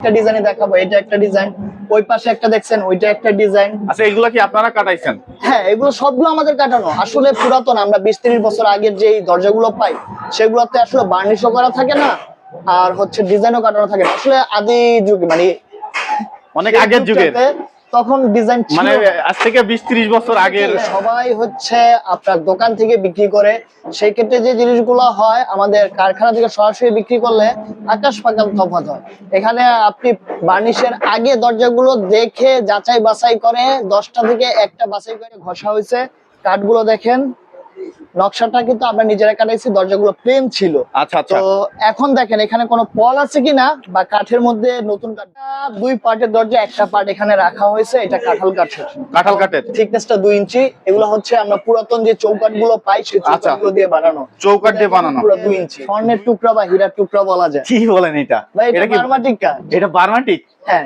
একটা ডিজাইনে দেখাবো এটা একটা ডিজাইন ওই পাশে একটা দেখছেন ওইটা একটা ডিজাইন আচ্ছা এগুলো কি আপনারা কাটাইছেন? হ্যাঁ এগুলো সবগুলো আমাদের কাটানো। আসলে পুরাতন আমরা বিশ তিরিশ বছর আগের যে দরজাগুলো পাই সেগুলোতে আসলে বার্নিশও করা থাকে না আর হচ্ছে ডিজাইনও কাটানো থাকে আসলে আদি যুগে মানে অনেক আগের যুগের। তখন ডিজাইন মানে আজ থেকে বিশ ত্রিশ বছর আগে সবাই হচ্ছে আপনার দোকান থেকে বিক্রি করে সেই ক্ষেত্রে যে জিনিসগুলো হয় আমাদের কারখানা থেকে সরাসরি বিক্রি করলে আকাশ পাকাল তফাত হয়। এখানে আপনি বার্নিশের আগে দরজাগুলো দেখে যাচাই বাছাই করে দশটা থেকে একটা বাছাই করে ঘষা হয়েছে। কাঠগুলো দেখেন নকশাটা কিন্তু আমরা নিজেরা কাটাইছি দরজাগুলো প্লেন ছিল। আচ্ছা আচ্ছা। তো এখন দেখেন এখানে কোনো পল আছে কিনা বা কাঠের মধ্যে নতুন দুই পার্টের দরজা একটা পার্ট এখানে রাখা হয়েছে এটা কাঁঠাল কাঠের। কাঁঠাল কাঠের। থিকনেসটা দুই ইঞ্চি এগুলো হচ্ছে আমরা পুরাতন যে চৌকাটগুলো পাই সেই আচ্ছা। চৌকাটগুলো দিয়ে বানানো। চৌকাঠ দিয়ে বানানো। পুরো দুই ইঞ্চি। স্বর্ণের টুকরা বা হীরার টুকরা বলা যায়। কি বলেন এটা? এটা কি বার্মাটিক এটা বার্মাটিক? হ্যাঁ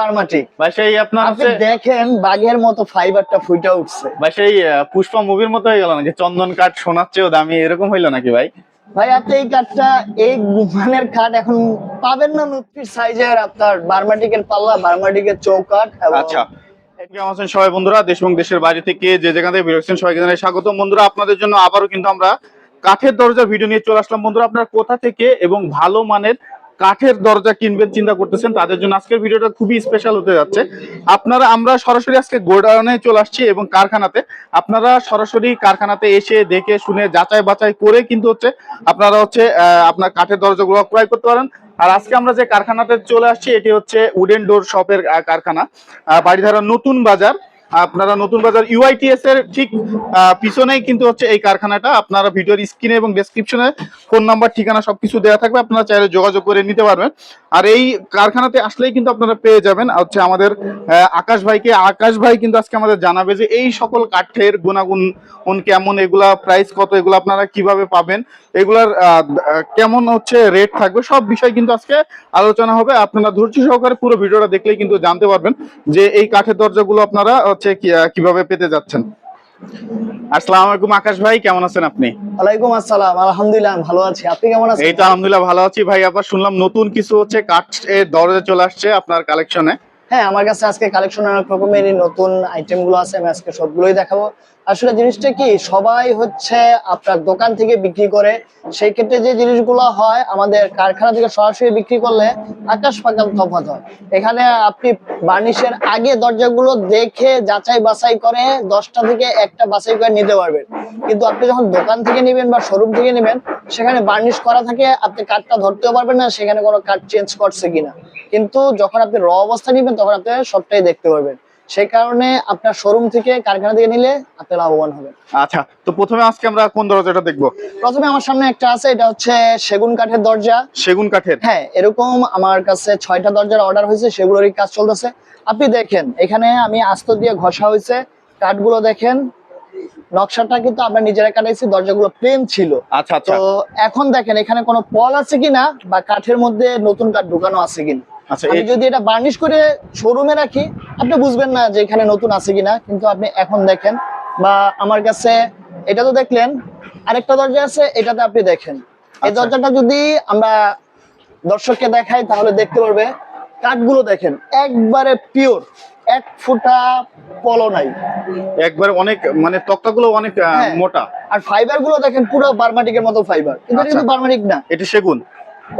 বার্মাটিক ভাই সেই আপনার আপনি দেখেন মতো ফাইবারটা ফুইটা উঠছে। ভাই সেই পুষ্পা মুভির মতো হয়ে গেল নাকি? চন্দন কাঠ সোনার চেয়েও দামি এরকম হইল নাকি ভাই? ভাই আপনি এই কাঠটা এই মানের কাঠ এখন পাবেন না নুটপির সাইজের আপনার বার্মাটিকের পাল্লা বার্মাটিকের চৌকাঠ আচ্ছা। আছেন সবাই বন্ধুরা? দেশ এবং দেশের বাইরে থেকে যে যেখান থেকে বেরোচ্ছেন সবাইকে জানাই স্বাগত বন্ধুরা আপনাদের জন্য আবারও কিন্তু আমরা কাঠের দরজা ভিডিও নিয়ে চলে আসলাম। বন্ধুরা আপনারা কোথা থেকে এবং ভালো মানের কাঠের দরজা কিনবেন, চিন্তা করতেছেন, তাদের জন্য আজকের ভিডিওটা খুবই স্পেশাল হতে যাচ্ছে। আপনারা, আমরা সরাসরি আজকে গোডাউনে চলে আসছি এবং কারখানাতে। আপনারা সরাসরি কারখানাতে এসে দেখে, শুনে, যাচাই বাছাই করে কিন্তু হচ্ছে আপনারা হচ্ছে আপনার কাঠের দরজাগুলো ক্রয় করতে পারেন। আর আজকে আমরা যে কারখানাতে চলে আসছি, এটি হচ্ছে উডেন ডোর শপের কারখানা। বাড়িধারা নতুন বাজার। আপনারা নতুন বাজার ইউআইটিএস এর ঠিক পিছনেই কিন্তু হচ্ছে এই কারখানাটা। আপনারা ভিডিওর স্ক্রিনে এবং ডেসক্রিপশনে ফোন নাম্বার ঠিকানা সবকিছু দেওয়া থাকবে। আপনারা চাইলে যোগাযোগ করে নিতে পারবেন। আর এই কারখানাতে আসলেই কিন্তু আপনারা পেয়ে যাবেন। হচ্ছে আমাদের আকাশ ভাইকে, আকাশ ভাই কিন্তু আজকে আমাদের জানাবে যে এই সকল কাঠের গুণাগুণ কেমন, এগুলা প্রাইস কত, এগুলো আপনারা কীভাবে পাবেন, এগুলার কেমন হচ্ছে রেট থাকবে, সব বিষয় কিন্তু আজকে আলোচনা হবে। আপনারা ধৈর্য সহকারে পুরো ভিডিওটা দেখলেই কিন্তু জানতে পারবেন যে এই কাঠের দরজাগুলো আপনারা হচ্ছে কীভাবে পেতে যাচ্ছেন। আসসালামু আলাইকুম আকাশ ভাই কেমন আছেন আপনি? ওয়ালাইকুম আসসালাম আলহামদুলিল্লাহ ভালো আছি। আপনি কেমন আছেন? এই তো আলহামদুলিল্লাহ ভালো আছি ভাই আবার শুনলাম নতুন কিছু হচ্ছে কাঠের দরজা চলে আসছে আপনার কালেকশনে হ্যাঁ আমার কাছে আজকে কালেকশন অনেক রকমের নতুন আইটেমগুলো আছে আমি আজকে সবগুলোই দেখাবো। আসলে জিনিসটা কি, সবাই হচ্ছে আপনার দোকান থেকে বিক্রি করে, সেই ক্ষেত্রে যে জিনিসগুলো হয়, আমাদের কারখানা থেকে সরাসরি বিক্রি করলে আকাশ পাতাল তফাৎ হয়। এখানে আপনি বার্নিশের আগে দরজাগুলো দেখে যাচাই বাছাই করে দশটা থেকে একটা বাছাই করে নিতে পারবেন। কিন্তু আপনি যখন দোকান থেকে নেবেন বা শোরুম থেকে নেবেন, সেখানে বার্নিশ করা থাকে, আপনি কাঠটা ধরতেও পারবেন না, সেখানে কোনো কাঠ চেঞ্জ করছে কিনা। কিন্তু যখন আপনি র অবস্থা নেবেন, তখন আপনি সবটাই দেখতে পারবেন। সেই কারণে আপনার শোরুম থেকে কারখানা থেকে নিলে আপনি লাভবান হবেন। আচ্ছা তো প্রথমে আজকে আমরা কোন দরজাটা দেখব? প্রথমে আমার সামনে একটা আছে এটা হচ্ছে সেগুন কাঠের দরজা। সেগুন কাঠের? হ্যাঁ এরকম আমার কাছে ছয়টা দরজার অর্ডার হয়েছে সেগুলোরই কাজ চলতেছে। আপনি দেখেন এখানে আমি আস্ত দিয়ে ঘষা হয়েছে কাঠগুলো দেখেন নকশাটা কিন্তু আমরা নিজেরা কাটাইছি দরজাগুলো প্লেন ছিল। আচ্ছা আচ্ছা। তো এখন দেখেন এখানে কোনো পল আছে কিনা বা কাঠের মধ্যে নতুন কাঠ ঢুকানো আছে কিনা? আচ্ছা আমি যদি এটা বার্নিশ করে শোরুমে রাখি আপনি বুঝবেন না যে এখানে নতুন আছে কিনা কিন্তু আপনি এখন দেখেন বা আমার কাছে এটা তো দেখলেন আরেকটা দরজা আছে এটাতে আপনি দেখেন। এই আচ্ছা। দরজাটা যদি আমরা দর্শককে দেখাই তাহলে দেখতে পারবে কাঠগুলো দেখেন একবারে পিওর এক ফুটা পলো নাই। একবার অনেক মানে তক্তাগুলো অনেক হ্যাঁ। মোটা। আর ফাইবারগুলো দেখেন পুরো বার্মাটিকের মতো ফাইবার। কিন্তু এটা আচ্ছা। কিন্তু বার্মাটিক না। এটা সেগুন?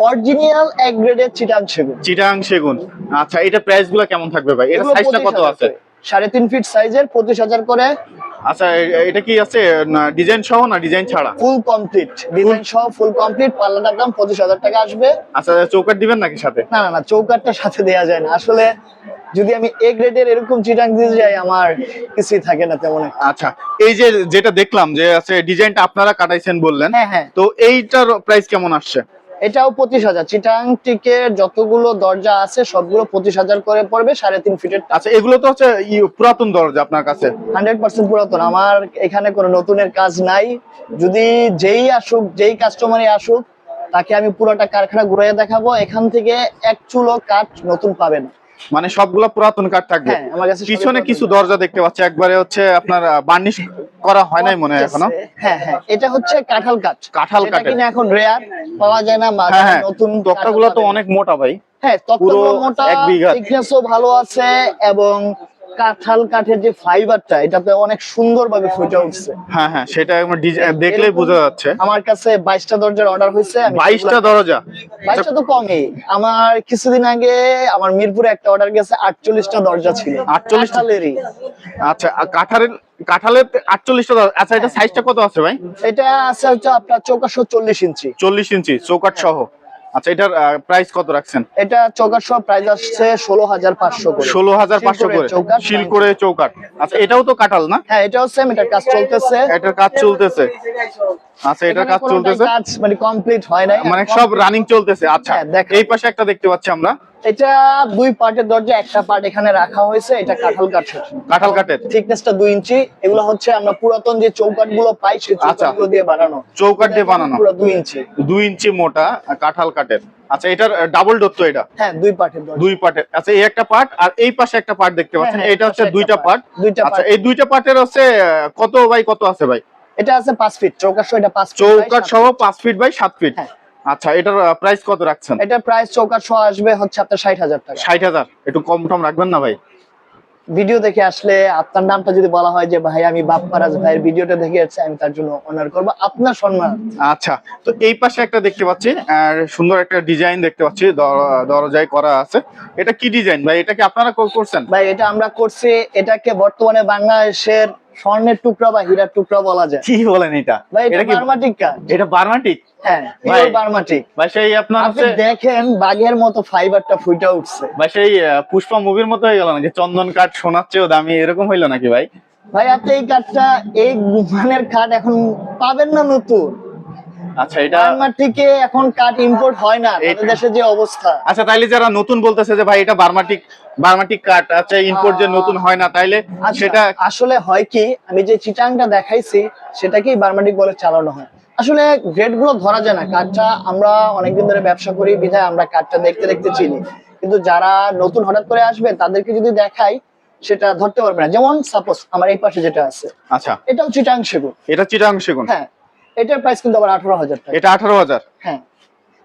অরিজিনাল এক গ্রেডের চিটাং সেগুন। চিটাং সেগুন। আচ্ছা এটা প্রাইসগুলো কেমন থাকবে ভাই? এটা এগুলো সাইজটা কত আছে? সাড়ে তিন ফিট সাইজের পঁচিশ হাজার করে। আচ্ছা এটা কি আছে ডিজাইন সহ না ডিজাইন ছাড়া? ফুল কমপ্লিট ডিজাইন সহ ফুল কমপ্লিট পাল্লাটার দাম পঁচিশ হাজার টাকা আসবে। আচ্ছা চৌকাট দিবেন নাকি সাথে? না না না চৌকাটটার সাথে দেওয়া যায় না। আসলে যদি আমি এ গ্রেডের এরকম চিটাং দিতে যাই আমার কিছুই থাকে না তেমন আচ্ছা এই যে যেটা দেখলাম যে আছে ডিজাইনটা আপনারা কাটাইছেন বললেন হ্যাঁ হ্যাঁ। তো এইটার প্রাইস কেমন আসছে? এটাও পঁচিশ হাজার। চিটাং টিকের যতগুলো দরজা আছে সবগুলো পঁচিশ হাজার করে পড়বে সাড়ে তিন ফিটের আচ্ছা এগুলো তো হচ্ছে পুরাতন দরজা আপনার কাছে। হান্ড্রেড পার্সেন্ট পুরাতন। আমার এখানে কোনো নতুনের কাজ নাই। যদি যেই আসুক যেই কাস্টমারই আসুক তাকে আমি পুরোটা কারখানা ঘুরিয়ে দেখাবো। এখান থেকে এক চুলো কাঠ নতুন পাবেন। মানে সবগুলো পুরাতন কাঠ থাকবে। হ্যাঁ পিছনে কিছু দরজা দেখতে পাচ্ছি। একবারে হচ্ছে আপনার বার্নিশ করা হয় নাই মনে হয় এখনও? হ্যাঁ হ্যাঁ এটা হচ্ছে কাঁঠাল কাঠ। কাঁঠাল কাঠ। কিনা এখন রেয়ার পাওয়া যায় না হ্যাঁ হ্যাঁ নতুন তক্তাগুলো তো অনেক মোটা ভাই। হ্যাঁ তক্তাগুলো মোটা ভালো আছে এবং কাঁঠাল কাঠের যে ফাইবারটা এটাতে অনেক সুন্দরভাবে ফুটে উঠছে। হ্যাঁ হ্যাঁ সেটা একবার দেখলেই বোঝা যাচ্ছে। আমার কাছে বাইশটা দরজার অর্ডার হয়েছে বাইশটা দরজা? বাইশটা তো কমই। আমার কিছুদিন আগে আমার মিরপুরে একটা অর্ডার গেছে আটচল্লিশটা দরজা ছিল। 48 কাঁঠালেরই। আচ্ছা কাঁঠালের কাঁঠালের আটচল্লিশটা দরজা আচ্ছা এটা সাইজটা কত আছে ভাই? এটা আছে হচ্ছে আপনার চৌকাশো চল্লিশ ইঞ্চি। চল্লিশ ইঞ্চি চৌকাট সহ। আচ্ছা এটার প্রাইস কত রাখছেন? এটা চৌকাশো প্রাইস আসছে ষোলো হাজার পাঁচশো করে। ষোলো হাজার পাঁচশো করে শিল করে চৌকাট আচ্ছা এটাও তো কাটাল না? হ্যাঁ এটাও সেম এটার কাজ চলতেছে। এটার কাজ চলতেছে। আচ্ছা এটার কাজ চলতেছে? কাজ মানে কমপ্লিট হয় নাই। মানে সব রানিং চলতেছে। আচ্ছা হ্যাঁ, দেখ- এই পাশে একটা দেখতে পাচ্ছি আমরা। এটা দুই পার্টের দরজা একটা পার্ট এখানে রাখা হয়েছে এটা কাঁঠাল কাঠের। কাঁঠাল কাঠের? থিকনেসটা দুই ইঞ্চি এগুলো হচ্ছে আমরা পুরাতন যে চৌকাটগুলো পাই সেই আচ্ছা। চৌকাট দিয়ে বানানো। চৌকাঠ দিয়ে বানানো। পুরো দুই ইঞ্চি। দুই ইঞ্চি মোটা কাঁঠাল কাঠের। আচ্ছা এটার ডাবল ডোর তো এটা? হ্যাঁ দুই পার্টের দুই পার্টের আচ্ছা এই একটা পার্ট আর এই পাশে একটা পার্ট দেখতে পাচ্ছেন। হ্যাঁ, এটা হচ্ছে দুইটা পার্ট দুইটা আচ্ছা এই দুইটা পার্টের হচ্ছে কত বাই কত আছে ভাই? এটা আছে পাঁচ ফিট চৌকাশো এটা পাঁচ ফিট চৌকাঠ সহ পাঁচ ফিট বাই সাত ফিট হ্যাঁ। আচ্ছা এটার প্রাইস কত রাখছেন? এটা প্রাইস চৌকাশো আসবে হচ্ছে আপনার ষাট হাজার টাকা। ষাট হাজার? একটু কম টম রাখবেন না ভাই? ভিডিও দেখে আসলে আপনার নামটা যদি বলা হয় যে ভাই আমি বাপ ফারাজ ভাইয়ের ভিডিওটা দেখে আসছি আমি তার জন্য অনার করব। আপনার সম্মান। আচ্ছা তো এই পাশে একটা দেখতে পাচ্ছি আর সুন্দর একটা ডিজাইন দেখতে পাচ্ছি দর- দরজায় করা আছে। এটা কি ডিজাইন ভাই এটা কি আপনারা কর- করছেন? ভাই এটা আমরা করছি এটাকে বর্তমানে বাংলাদেশের স্বর্ণের টুকরা বা হীরার টুকরা বলা যায়। কি বলেন এটা? ভাই এটা কি বার্মাটিক কাজ। এটা বার্মাটিক? হ্যাঁ ভাই, বার্মাটিক। ভাই সেই আপনার আপনি দেখেন বাঘের মতো ফাইবারটা ফুটে উঠছে। ভাই সেই পুষ্পা মুভির মতো হয়ে গেল যে চন্দন কাঠ সোনার চেয়েও দামি এরকম হইল নাকি ভাই? ভাই আপনি এই কাঠটা এই মানের কাঠ এখন পাবেন না নতুন? আচ্ছা এটা বার্মাটিকে এখন কাঠ ইম্পোর্ট হয় না তাদের দেশে যে অবস্থা। আচ্ছা তাইলে যারা নতুন বলতেছে যে ভাই এটা বার্মাটিক বার্মাটিক কাঠ আচ্ছা ইম্পোর্ট যে নতুন হয় না তাইলে আচ্ছা, সেটা আসলে হয় কি আমি যে চিটাংটা দেখাইছি সেটাকেই বার্মাটিক বলে চালানো হয়। আসলে গ্রেডগুলো ধরা যায় না কাঠটা আমরা অনেকদিন ধরে ব্যবসা করি বিধায় আমরা কাঠটা দেখতে দেখতে চিনি। কিন্তু যারা নতুন হঠাৎ করে আসবে তাদেরকে যদি দেখাই সেটা ধরতে পারবে না। যেমন সাপোজ আমার এই পাশে যেটা আছে। আচ্ছা। এটাও চিটাং সেগুন। এটা চিটাং সেগুন? হ্যাঁ এটার প্রাইস কিন্তু আবার আঠারো হাজার টাকা। এটা আঠারো হাজার? হ্যাঁ।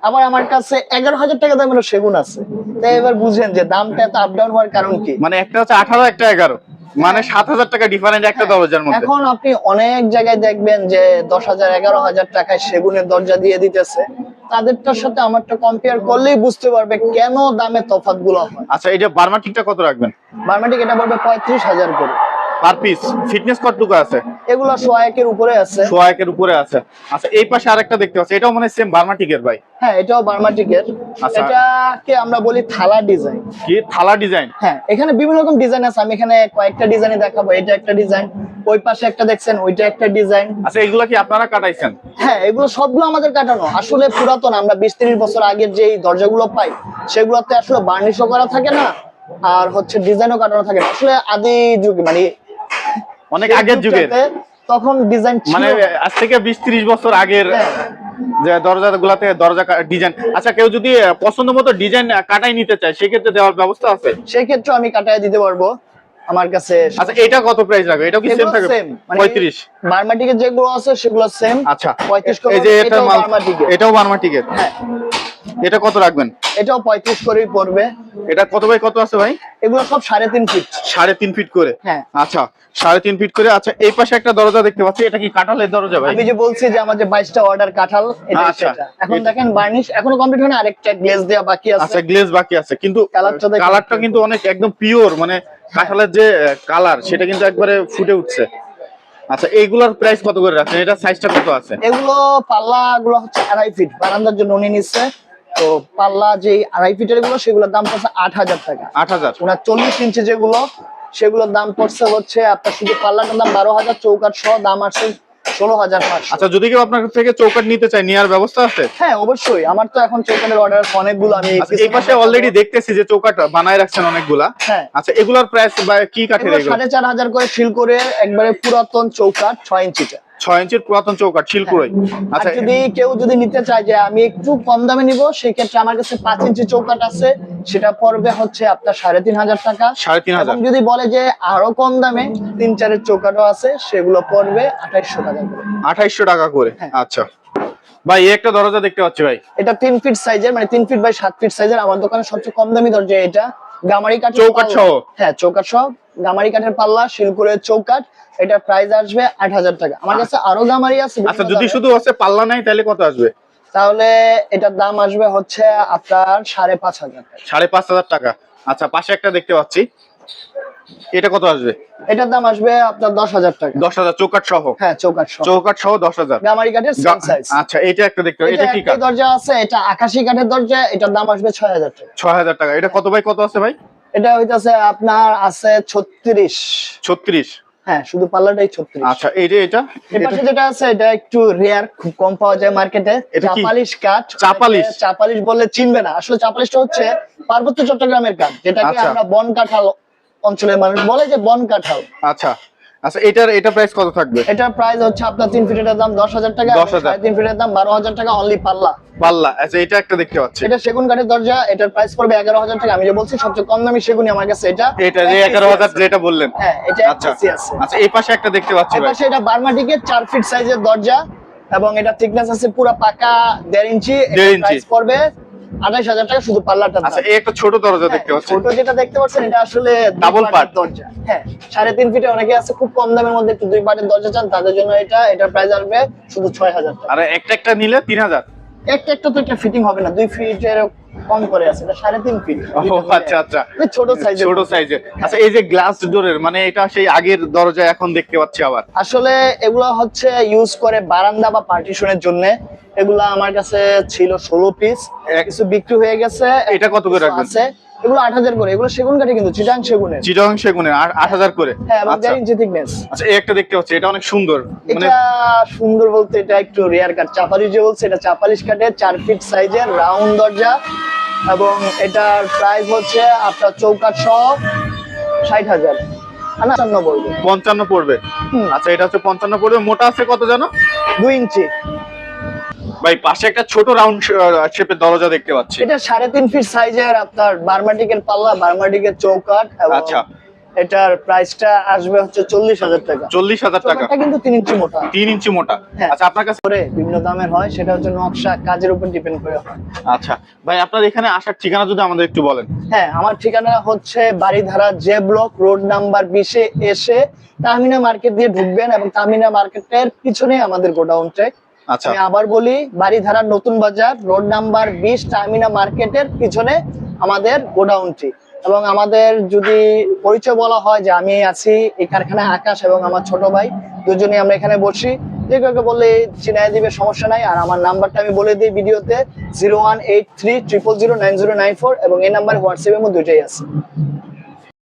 আবার আমার কাছে এগারো হাজার টাকা দামের সেগুন আছে। তাই এবার বুঝেন যে দামটা এত আপ ডাউন হওয়ার কারণ কি? মানে একটা হচ্ছে আঠারো একটা এগারো। মানে সাত হাজার টাকা ডিফারেন্ট একটা দরজার মধ্যে। এখন আপনি অনেক জায়গায় দেখবেন যে দশ হাজার এগারো হাজার টাকায় সেগুনের দরজা দিয়ে দিতেছে। তাদেরটার সাথে আমারটা কম্পেয়ার করলেই বুঝতে পারবে কেন দামে তফাৎ গুলো হয়। আচ্ছা এটা বার্মাটিকটা কত রাখবেন? বার্মাটিক এটা পড়বে পঁয়ত্রিশ হাজার করে। পার পিস ফিটনেস কতটুকু আছে। এগুলো সোয়াকের উপরে আছে। উপরে আছে। আচ্ছা এই পাশে আরেকটা দেখতে পাচ্ছি এটাও মানে সেম বার্মাটিকের ভাই? হ্যাঁ এটাও বার্মাটিকের আচ্ছা। এটাকে আমরা বলি থালা ডিজাইন। কি? থালা ডিজাইন? হ্যাঁ এখানে বিভিন্ন রকম ডিজাইন আছে আমি এখানে কয়েকটা ডিজাইন দেখাবো এটা একটা ডিজাইন ওই পাশে একটা দেখছেন ওইটা একটা ডিজাইন। আচ্ছা এগুলা কি আপনারা কাটাইছেন? হ্যাঁ এগুলো সবগুলো আমাদের কাটানো। আসলে পুরাতন আমরা বিশ ত্রিশ বছর আগের যে দরজাগুলো পাই সেগুলোতে আসলে বার্নিশও করা থাকে না আর হচ্ছে ডিজাইনও কাটানো থাকে আসলে আদি যুগে মানে অনেক আগের যুগের। যুগটাতে তখন ডিজাইন মানে আজ থেকে বিশ ত্রিশ বছর আগের হ্যাঁ। যে দরজা গুলাতে দরজা ডিজাইন আচ্ছা কেউ যদি পছন্দ মতো ডিজাইন কাটাই নিতে চায় সেক্ষেত্রে দেওয়ার ব্যবস্থা আছে? সেক্ষেত্রে আমি কাটায় দিতে পারব আমার কাছে। আচ্ছা এটা কত প্রাইস রাখবে এটাও কি সেম থাকে মানে পঁয়ত্রিশ। বার্মাটিকের যেগুলো আছে সেগুলো সেম আচ্ছা পঁয়ত্রিশ এই যে এটা বার্মাটিকের। এটাও বার্মাটিকের? হ্যাঁ। এটা কত রাখবেন? এটাও পঁয়ত্রিশ করেই পড়বে। এটা কত বাই কত আছে ভাই? এগুলো সব সাড়ে তিন ফিট। সাড়ে তিন ফিট করে? হ্যাঁ। আচ্ছা সাড়ে তিন ফিট করে। আচ্ছা এই পাশে একটা দরজা দেখতে পাচ্ছি। এটা কি কাঁঠালের দরজা ভাই? আমি যে বলছি যে আমার যে বাইশটা অর্ডার কাঁঠাল আচ্ছা। এখন দেখেন বার্নিশ এখনও কমপ্লিট হয় না আরেকটা গ্লেজ দেওয়া বাকি আছে। আচ্ছা গ্লেজ বাকি আছে। কিন্তু কালারটা কালারটা কিন্তু অনেক একদম পিওর মানে কাঁঠালের যে কালার সেটা কিন্তু একবারে ফুটে উঠছে। আচ্ছা এইগুলোর প্রাইস কত করে রাখছেন? এটা সাইজটা কত আছে? এগুলো পাল্লা গুলো হচ্ছে আড়াই ফিট বারান্দার জন্য উনি নিচ্ছে। তো পাল্লা যে আড়াই ফিটেরগুলো সেগুলোর দাম পড়ছে আট হাজার টাকা। আট হাজার। ওনার চল্লিশ ইঞ্চি যেগুলো সেগুলোর দাম পড়ছে হচ্ছে আপনার শুধু পাল্লাটার দাম বারো হাজার চৌকাট সহ দাম আসছে ষোলো হাজার আচ্ছা যদি কেউ আপনার থেকে চৌকাট নিতে চায় নেওয়ার ব্যবস্থা আছে? হ্যাঁ অবশ্যই। আমার তো এখন চৌকাটের অর্ডার অনেকগুলো আমি আচ্ছা এই পাশে অলরেডি দেখতেছি যে চৌকাট বানায় রাখছেন অনেকগুলা। হ্যাঁ। আচ্ছা এগুলার প্রাইস বা কি কাঠের সাড়ে চার হাজার করে ফিল করে একবারে পুরাতন চৌকাট ছয় ইঞ্চিটা। ছয় ইঞ্চির পুরাতন চৌকাট শিলপুরই আচ্ছা যদি কেউ যদি নিতে চায় যে আমি একটু কম দামে নিব সেই ক্ষেত্রে আমার কাছে পাঁচ ইঞ্চি চৌকাট আছে। সেটা পড়বে হচ্ছে আপনার সাড়ে তিন হাজার টাকা। সাড়ে তিন হাজার। যদি বলে যে আরও কম দামে তিন চারের চৌকাটও আছে সেগুলো পড়বে আঠাইশশো টাকা করে। আঠাইশশো টাকা করে? হ্যাঁ। আচ্ছা। ভাই একটা দরজা দেখতে পাচ্ছি ভাই। এটা তিন ফিট সাইজের মানে তিন ফিট বাই সাত ফিট সাইজের। আমার দোকানে সবচেয়ে কম দামি দরজা এটা। গামারি কাঠ চৌকাঠ। সহ? হ্যাঁ চৌকাঠ সহ। গামারি কাঠের পাল্লা শিলকুরের চৌকাঠ এটা প্রাইস আসবে আট হাজার টাকা। আমার কাছে আরও গামারি আছে আচ্ছা যদি শুধু আছে পাল্লা নাই তাহলে কত আসবে? তাহলে এটার দাম আসবে হচ্ছে আপনার সাড়ে পাঁচ হাজার টাকা। সাড়ে পাঁচ হাজার টাকা। আচ্ছা পাশে একটা দেখতে পাচ্ছি। এটা কত আসবে? এটার দাম আসবে আপনার দশ হাজার টাকা। দশ হাজার চৌকাঠ সহ? হ্যাঁ চৌকাঠ সহ। চৌকাঠ সহ দশ হাজার। গামারি কাঠের সাইজ আচ্ছা এটা একটা দেখতে এটা কি কাঠ? দরজা আছে এটা আকাশি কাঠের দরজা এটার দাম আসবে ছয় হাজার টাকা। ছয় হাজার টাকা। এটা কত বাই কত আছে ভাই? এটা হইতাছে আপনার আছে ছত্রিশ। ছত্রিশ? হ্যাঁ শুধু পাল্লাটাই ছত্রিশ। আচ্ছা এই যে এটা? এর যেটা আছে এটা একটু রেয়ার খুব কম পাওয়া যায় মার্কেটে এটা কি? চাপালিশ কাঠ। চাপালিশ? চাপালিশ বললে চিনবে না। আসলে চাপালিশটা হচ্ছে পার্বত্য চট্টগ্রামের কাঠ যেটাকে আচ্ছা। আমরা বন কাঁঠাল অঞ্চলের মানুষ বলে যে বন কাঁঠাল। আচ্ছা। আচ্ছা এটার এটা প্রাইস কত থাকবে? এটার প্রাইস হচ্ছে আপনার তিন ফিটের দাম দশ হাজার টাকা 10,000 সাড়ে ফিটের দাম বারো হাজার টাকা অনলি পাল্লা। পাল্লা। আচ্ছা এটা একটা দেখতে পাচ্ছি। এটা সেগুন কাঠের দরজা এটার প্রাইস পড়বে এগারো হাজার টাকা। আমি যে বলছি সবচেয়ে কম দামি সেগুনই আমার কাছে এটা। যে যেটা বললেন। হ্যাঁ এটা আচ্ছা। আচ্ছা আছে। এই পাশে একটা দেখতে পাচ্ছি এটা বার্মাটিকের ফিট সাইজের দরজা এবং এটা থিকনেস আছে পুরো পাকা দেড় ইঞ্চি। দেড় ইঞ্চি। প্রাইস পড়বে আঠাইশ হাজার টাকা শুধু পার্লারটা আচ্ছা এই একটা ছোট দরজা দেখতে পাচ্ছি। ছোট যেটা দেখতে পাচ্ছেন এটা আসলে ডাবল পার্ট দরজা। হ্যাঁ সাড়ে তিন ফিটে অনেকে আছে খুব কম দামের মধ্যে একটু দুই পার্টের দরজা চান তাদের জন্য এটা এটার প্রাইস আসবে শুধু ছয় হাজার টাকা। আর একটা একটা নিলে তিন হাজার। একটা একটা তো এটা ফিটিং হবে না দুই ফিটের কম করে আছে এটা সাড়ে তিন ফিট আচ্ছা আচ্ছা। ছোট সাইজ ছোট সাইজের আচ্ছা এই যে গ্লাস ডোরের মানে এটা সেই আগের দরজা এখন দেখতে পাচ্ছি আবার। আসলে এগুলো হচ্ছে ইউজ করে বারান্দা বা পার্টিশনের জন্য। এগুলা আমার কাছে ছিল ষোলো পিস কিছু বিক্রি হয়ে গেছে। এটা কত করে আছে রাখবেন? এগুলো আট হাজার করে এগুলো সেগুন কাঠে কিন্তু চিটাং সেগুনের। চিটং সেগুনের আট- হাজার করে। হ্যাঁ এবং আচ্ছা। দেড় ইঞ্চি thickness। আচ্ছা এই একটা দেখতে পাচ্ছি এটা অনেক সুন্দর মানে এটা সুন্দর বলতে এটা একটু রেয়ার কাঠ চাপালিশ যে বলছে এটা চাপালিশ কাঠের চার ফিট সাইজের রাউন্ড দরজা এবং এটার প্রাইস হচ্ছে আপনার চৌকাঠ সহ ষাট হাজার। পঞ্চান্ন পড়বে। আচ্ছা এটা হচ্ছে পঞ্চান্ন পড়বে মোটা আছে কত জানো? দুই ইঞ্চি। ভাই পাশে একটা ছোট রাউন্ড শেপের দরজা দেখতে পাচ্ছি। এটা সাড়ে তিন ফিট সাইজের আপনার বার্মাটিকের পাল্লা বার্মাটিকের চৌকাঠ আচ্ছা। এটার প্রাইসটা আসবে হচ্ছে চল্লিশ হাজার টাকা। চল্লিশ হাজার টাকা। কিন্তু তিন ইঞ্চি মোটা। তিন ইঞ্চি মোটা। হ্যাঁ। আচ্ছা আপনার কাছে করে বিভিন্ন দামের হয় সেটা হচ্ছে নকশা কাজের উপর ডিপেন্ড করে হয়। আচ্ছা। ভাই আপনার এখানে আসার ঠিকানা যদি আমাদের একটু বলেন। হ্যাঁ আমার ঠিকানা হচ্ছে Baridhara J block road number বিশে এসে তাহমিনা মার্কেট দিয়ে ঢুকবেন এবং তাহমিনা মার্কেটের পিছনে আমাদের গোডাউন আচ্ছা আমি আবার বলি বাড়িধারা নতুন বাজার, রোড নাম্বার বিশ, টার্মিনা মার্কেটের পিছনে আমাদের গোডাউনটি এবং আমাদের যদি পরিচয় বলা হয় যে আমি আছি এই কারখানায় আকাশ এবং আমার ছোট ভাই দুজনে আমরা এখানে বসি। যে কাউকে বললে চিনাই দিবে, সমস্যা নাই। আর আমার নাম্বারটা আমি বলে দিই ভিডিওতে, zero one eight three triple zero nine zero nine four এবং এই নাম্বার হোয়াটসঅ্যাপের মধ্যে দুইটাই আছে।